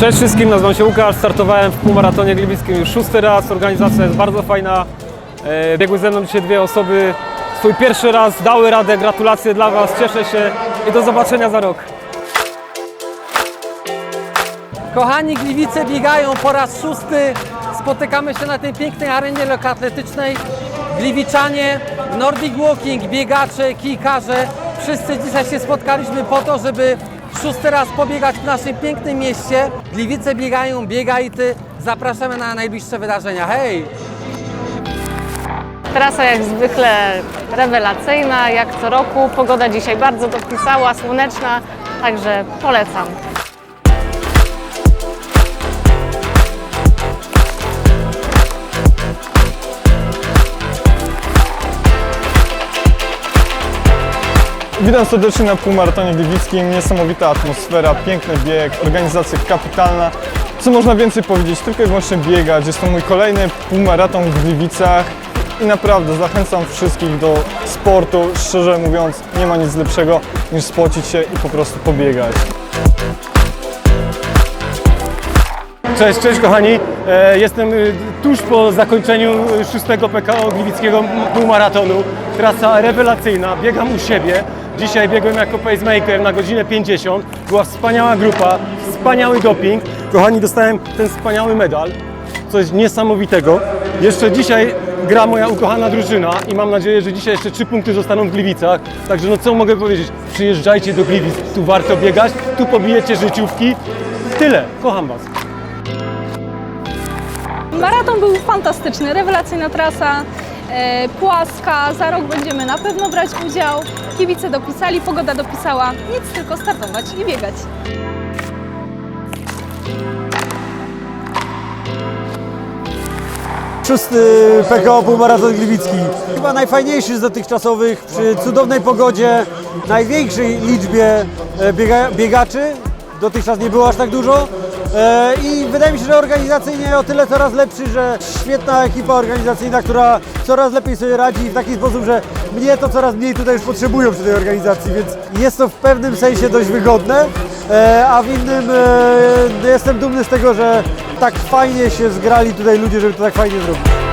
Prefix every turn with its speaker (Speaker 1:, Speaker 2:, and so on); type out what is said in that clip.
Speaker 1: Cześć wszystkim, nazywam się Łukasz, startowałem w półmaratonie gliwickim już szósty raz, organizacja jest bardzo fajna, E, biegły ze mną dzisiaj dwie osoby, swój pierwszy raz, dały radę, gratulacje dla Was, cieszę się i do zobaczenia za rok.
Speaker 2: Kochani Gliwice biegają po raz szósty. Spotykamy się na tej pięknej arenie lekkoatletycznej. Gliwiczanie, Nordic Walking, biegacze, kijkarze. Wszyscy dzisiaj się spotkaliśmy po to, żeby szósty raz pobiegać w naszym pięknym mieście. Gliwice biegają, biegaj ty. Zapraszamy na najbliższe wydarzenia. Hej!
Speaker 3: Trasa jak zwykle rewelacyjna, jak co roku. Pogoda dzisiaj bardzo dopisała, słoneczna, także polecam.
Speaker 4: Witam serdecznie na półmaratonie gliwickim. Niesamowita atmosfera, piękny bieg, organizacja kapitalna. Co można więcej powiedzieć? Tylko i wyłącznie biegać. Jest to mój kolejny półmaraton w Gliwicach i naprawdę zachęcam wszystkich do sportu. Szczerze mówiąc, nie ma nic lepszego niż spocić się i po prostu pobiegać.
Speaker 1: Cześć, cześć kochani. E, Jestem y, tuż po zakończeniu y, szóstego PKO Gliwickiego półmaratonu. Trasa rewelacyjna, biegam u siebie. Dzisiaj biegłem jako pacemaker na godzinę 50. Była wspaniała grupa, wspaniały doping. Kochani, dostałem ten wspaniały medal. Coś niesamowitego. Jeszcze dzisiaj gra moja ukochana drużyna i mam nadzieję, że dzisiaj jeszcze trzy punkty zostaną w Gliwicach. Także no co mogę powiedzieć? Przyjeżdżajcie do Gliwic, tu warto biegać, tu pobijecie życiówki. Tyle, kocham Was.
Speaker 5: Maraton był fantastyczny, rewelacyjna trasa, płaska. Za rok będziemy na pewno brać udział. Kibice dopisali, pogoda dopisała. Nic tylko startować i biegać.
Speaker 6: Szósty PKO Półmaraton Gliwicki. Chyba najfajniejszy z dotychczasowych, przy cudownej pogodzie, największej liczbie e, biega, biegaczy. Dotychczas nie było aż tak dużo. E, I wydaje mi się, że organizacyjnie o tyle coraz lepszy, że świetna ekipa organizacyjna, która coraz lepiej sobie radzi w taki sposób, że mnie to coraz mniej tutaj już potrzebują przy tej organizacji, więc jest to w pewnym sensie dość wygodne, e, a w innym e, jestem dumny z tego, że tak fajnie się zgrali tutaj ludzie, żeby to tak fajnie zrobić.